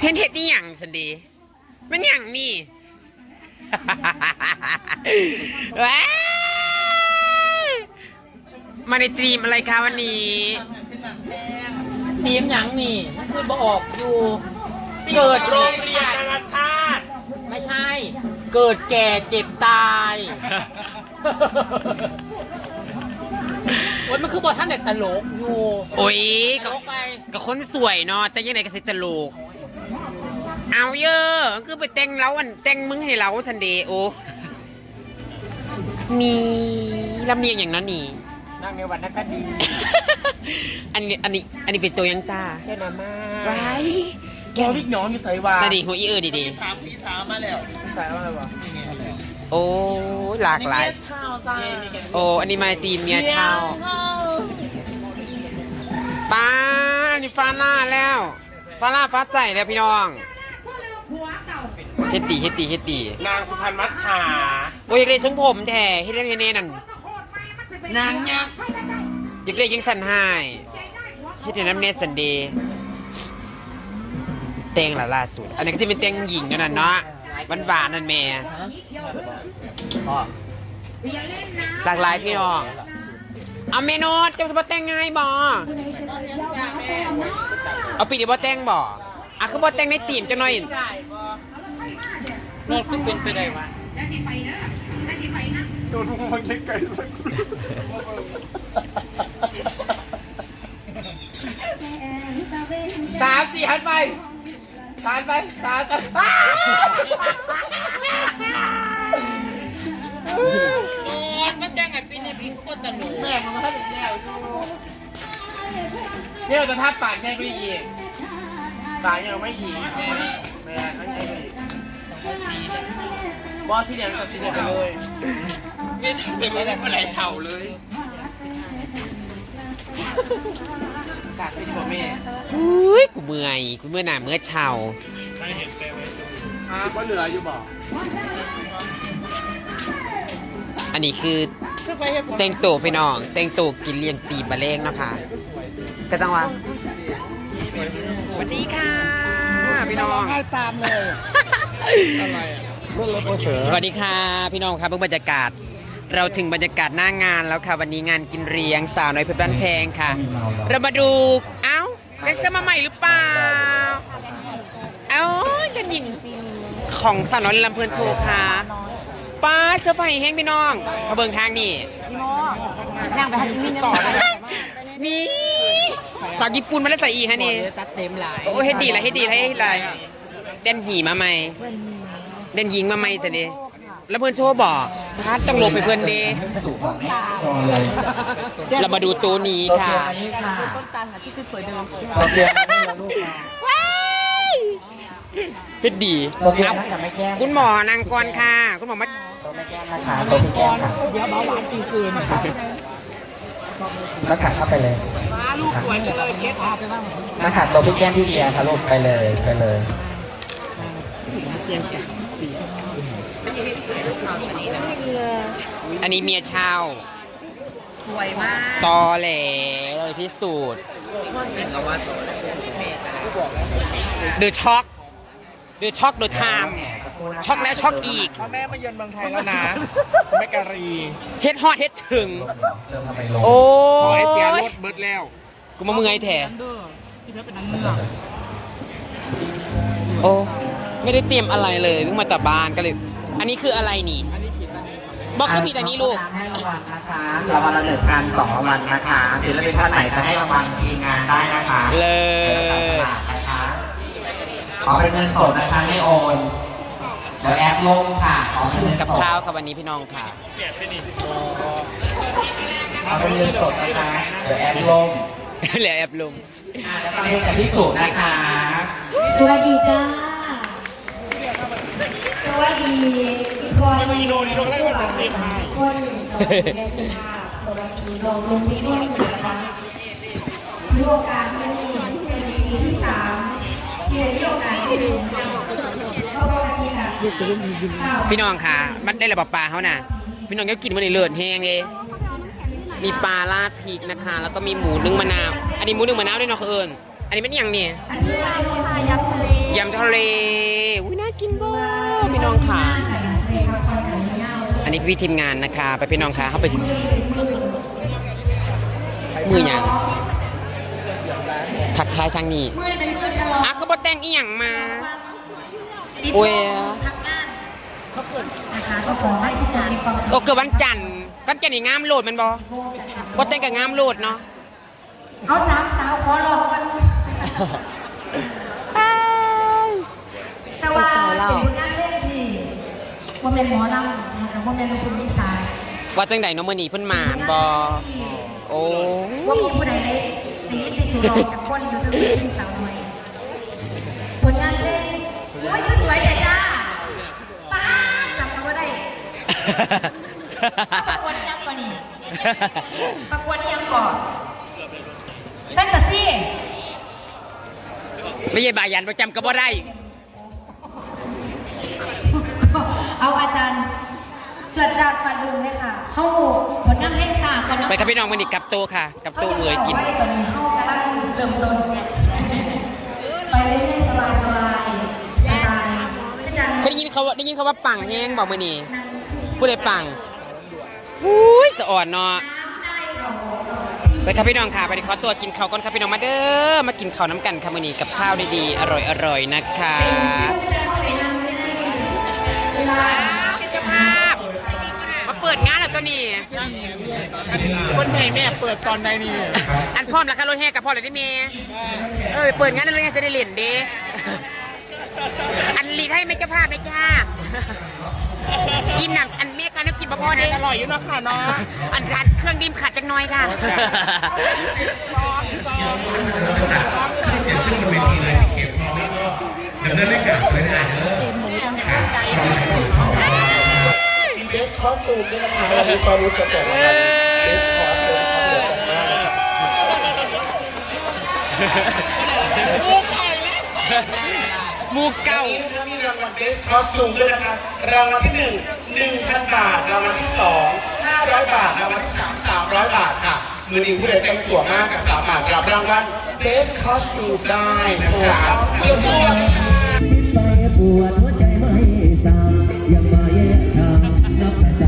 เห็นเห็ดนี่หยังสันดี มันหยังนี่ ว้ายมาในตรีมอะไรคะวันนี้ทีมหยังนี่มันคือบ่ออกอยู่ เกิดโรงเรียนนานาชาติ ไม่ใช่ เกิดแก่เจ็บตาย โอ้ยมันคือบอท่านเด็ดตลกอยู่โอ้ยตก็ลกไปก็คนสวยเนาะแต่ยังไงก็สิตลก เอาเยอะคือไปแต่งเล้าอันแต่งมึงให้เล้าสันเดย์โอมีลำเนียงอย่างนั้นนี่ นั่งในวันนักคดี อันนี้อันนี้อันนี้เป็นตัวยังจ้าเจ้าหน้ามาไว้แกวิกน้องอยู่ใส่วานาดีหัวอีเออดีดีสามปีสามมาแล้วใส่ว่าอะไรวะ โอ้ยหลากหลายเช้าจ้าโอ้อันนี้มาตีมเมียเช่าป้าอันนี้ฟ้าหน้าแล้วฟ้าหน้าฟ้าใจแล้วพี่น้องเฮ็ดตีเฮ็ดตีเฮ็ดตีนางสุพรรณมัชชาโอ้ยอยากได้ทรงผมแท้เฮ็ดได้เฮ็ดแน่นั่นนางยักษ์อยากได้ยังสั่นหายเฮ็ดให้น้ำเนสันเดย์แต่งละล่าสุด อันนี้ก็จะเป็นแต่งหญิงนั่นน่ะเนาะ หวานๆนั่นแม่หลากหลายพี่น้องเอาเมนูจะมาแต่งไงบอเอาปีเดียวบอแต่งบออะคือบอแต่งในตีมจังหน่อยโนดคือเป็นไปได้วะสามสี่หันไป สามไปสามไปโนดมันแจ้งไอ้ปีในพี่โคตรตลกแม่มันมาให้ถึงแล้วเนี่ยจะทับปากแค่ไม่อีกปากยังไม่อีกแม่ทั้งใจไม่อีกบอสที่เหลืองตัดสินใจไปเลยไม่ทำเป็นไม่ได้เมื่อไรเฉาเลย กากเป็นหัวแม่อุ้ยกูเมื่อยกูเมื่อยหนาเมื่อยเช้าอ่าก็เหลืออยู่บ่อันนี้คือแต่งตัวพี่น้องแต่งตัวกินเลี้ยงตีบะเลงเนาะคะก็ต้องว่าสวัสดีค่ะพี่น้องให้ตามเลยอะไรอะรถรถโอเสือสวัสดีค่ะ พี่น้องครับเพิ่งบรรยากาศ เราถึงบรรยากาศหน้างานแล้วค่ะ วันนี้งานกินเลี้ยงสาวน้อยเพชรบ้านแพงค่ะ เรามาดูเอ้าเลสเตอร์มาใหม่หรือเปล่า เอ้ากันยิงของสาวน้อยลำเพลินโชว์ค่ะป้าเสื้อผ้าแห้งพี่น้องมาเบิ่งทางนี่นั่งไปทำที่ต่อเลยนี่สาวญี่ปุ่นมาแล้วใส่อีกฮะนี่ตัดเต็มหลายโอ้เฮ็ดดีละเฮ็ดดีละเฮ็ดดีละเด่นหีมาใหม่เด่นหญิงมาใหม่สิเด้แล้วเพื่อนโชว์บอก พาร์ทต้องลงไปเพื่อนเด้เรามาดูตัวนี้ค่ะต้นตาลค่ะที่คือสวยเดิมโซเฟียนี่ละลูกมาเฮ็ดดีโซเฟียเอานั่งกับแม่แก้มคุณหมอนางกรค่ะ คุณหมอมาตัวแม่แก้มนะคะตัวพี่แก้มค่ะเดี๋ยวเบาหวานสี่คืนนักขัดเข้าไปเลยลูกสวยจังเลยเพชรอาไปบ้างนักขัดตัวพี่แก้มพี่เบียร์ค่ะลูกไปเลยไปเลย อันนี้เมียเช่าสวยมากตอแหลเลยที่สุดเดือช็อกเดือช็อกเดือไทม์ช็อกแล้วช็อกอีก พ่อแม่มาเยือนเมืองไทยแล้วนะ แม่การีเฮ็ดฮอดเฮ็ดถึงเติมเข้าไปลงโอ้ขอให้เสียรยถเบิดแล้ว กูมาเมื่อยแท้ที่เธอเป็นนักเมืองโอ้ ไม่ได้เตรียมอะไรเลยเพิ่งมาจากบ้านก็เลย อันนี้คืออะไรนี่บอกคือผิดอันนี้ลูก ให้รางวัลนะคะรางวัลละหนึ่งพันสองรางวัลนะคะศิลปินท่านไหนจะให้รางวัลทีมงานได้นะคะเลิเดี๋ยวจับศฉลากนะคะขอเป็นเงินสดนะคะให้โอนเดี๋ยวแอปลงค่ะขอเป็นเงินกับสดข้าวค่ะวันนี้พี่น้องค่ะ ขอเป็นเงินสดนะคะเดี๋ยวแอปลงเหลือแอบลุงอ่าแล้วก็ให้กับพิสูจน์นะคะ สวัสดีจ้า สวัสดี อีกคนหนึ่งคนสองและสิบห้าสวัสดีรองลงพิด้วยนะคะถือโอกาสนี้เป็นปีที่สามที่ได้มีโอกาสที่ดูจังเพราะว่าที่ค่ะข้าวพี่น้องค่ะ มันได้ระบบปลาเขาน่ะ พี่น้องก็กินมันในเลือดแห้งเลยมีปลาราดพริกนะคะ แล้วก็มีหมูนึ่งมะนาว อันนี้หมูนึ่งมะนาวด้วยเนาะเอิญอันนี้เป็นอย่างเนี่ยอันนี้เป็นพายำทะเลยำทะเล อุ้ยน่ากินบ้าพี่น้องค่ะ อันนี้พี่ทีมงานนะคะไปพี่น้องค่ะเข้าไปมืออย่างทักทายทางนี้มือเป็นมือฉลองอะเขาบอแต่งอีหยังมาโอ้ยพักงานเขาเกิดนะคะก็ขอให้ทุกคนมีความสุขโอ้เกิดวันจันทร์วันจันทร์นี่งามโหลดแมันบอบอแต่งกับงามโหลดเนาะเอาสามสาวขอลองกันแต่ว่าเป็นผลงานเล่นที่ว่าเป็นหมอลำ นะคะว่าเป็นคุณวิสายว่าจังใดเน้องมือนีเพิ่นหมานบอโอ้ว่ามีผู้ใดได้ได้ยินไปสู่รองจากคนอยู่ทั้งพี่สาวน้อยผลงานเล่นโอ้ยคือสวยแต่จ้าป้าจับคำว่าได้ประกวดยังก่อนนี่ประกวดยังก่อนแฟนตาซีไม่ใช่บายันประจำก็บ่ได้ เอาอาจารย์ จวดจาดฟันดึงเลยค่ะเข้าผลงานเพลงสากก่อนเนาะไปครับพี่น้องมือนีกลับโตวค่ะกลับโตวเอือยกินขาจะบอกว่าตอนนี้เข้ากำลังเริ่มต้นไปเรื่อยๆสบายๆสบายอาจารย์เคยได้ยินเขาว่าได้ยินเขาว่าปังแห้งบอกมือนีนั่งชิวๆผู้ใดปังอุ้ยสะอ่อนเนาะ น้ำได้ค่ะไปครับพี่น้องค่ะไปขอตัวกินข้าวก่อนครับพี่น้องมาเด้อมากินข้าวน้ำกันค่ะมือนีกับข้าวดีๆอร่อยๆนะคะ เป็นชื่อจะเข้าไปนั่งไม่ได้ลา ปิดงานแล้วตัวนี้ คนไทยแม่เปิดตอนใดนี่อันพร้อมแล้วค่ะรถแห่กับพ่อเลยได้เมย์เออเปิดงานแล้วไงจะได้เล่นเด้อันลีดให้ไหม่เจ้าภาพไหมจ้ากินหนังอันเมฆกันนึกกินบ่พอเด้อร่อยอยู่เนาะค่ะเนาะอันขาดเครื่องดื่มขาดจักหน้อยค่ะเสียงขึ้นบนเวทีเลยที่เข็มพอไม่ก็เดี๋ยวเลื่อนเลขกลับเลยนะเด้อ เดสคอสตูมด้วยนะคะเรามีความรู้สดๆนะครับเดสคอสตูมนะครับมูเก่าถ้ามีรางวัลเดสคอสตูมด้วยนะคะรางวัลที่หนึ่งหนึ่งพันบาท รางวัลที่สองห้าร้อยบาท รางวัลที่สามสามร้อยบาทค่ะ มือดีผู้ใดแต่งตัวมากกับสามบารถรับรางวัลเดสคอสตูมได้นะคะสู้ๆนะคะไปปวดหัวใจไม่สางยังมา แยกทาง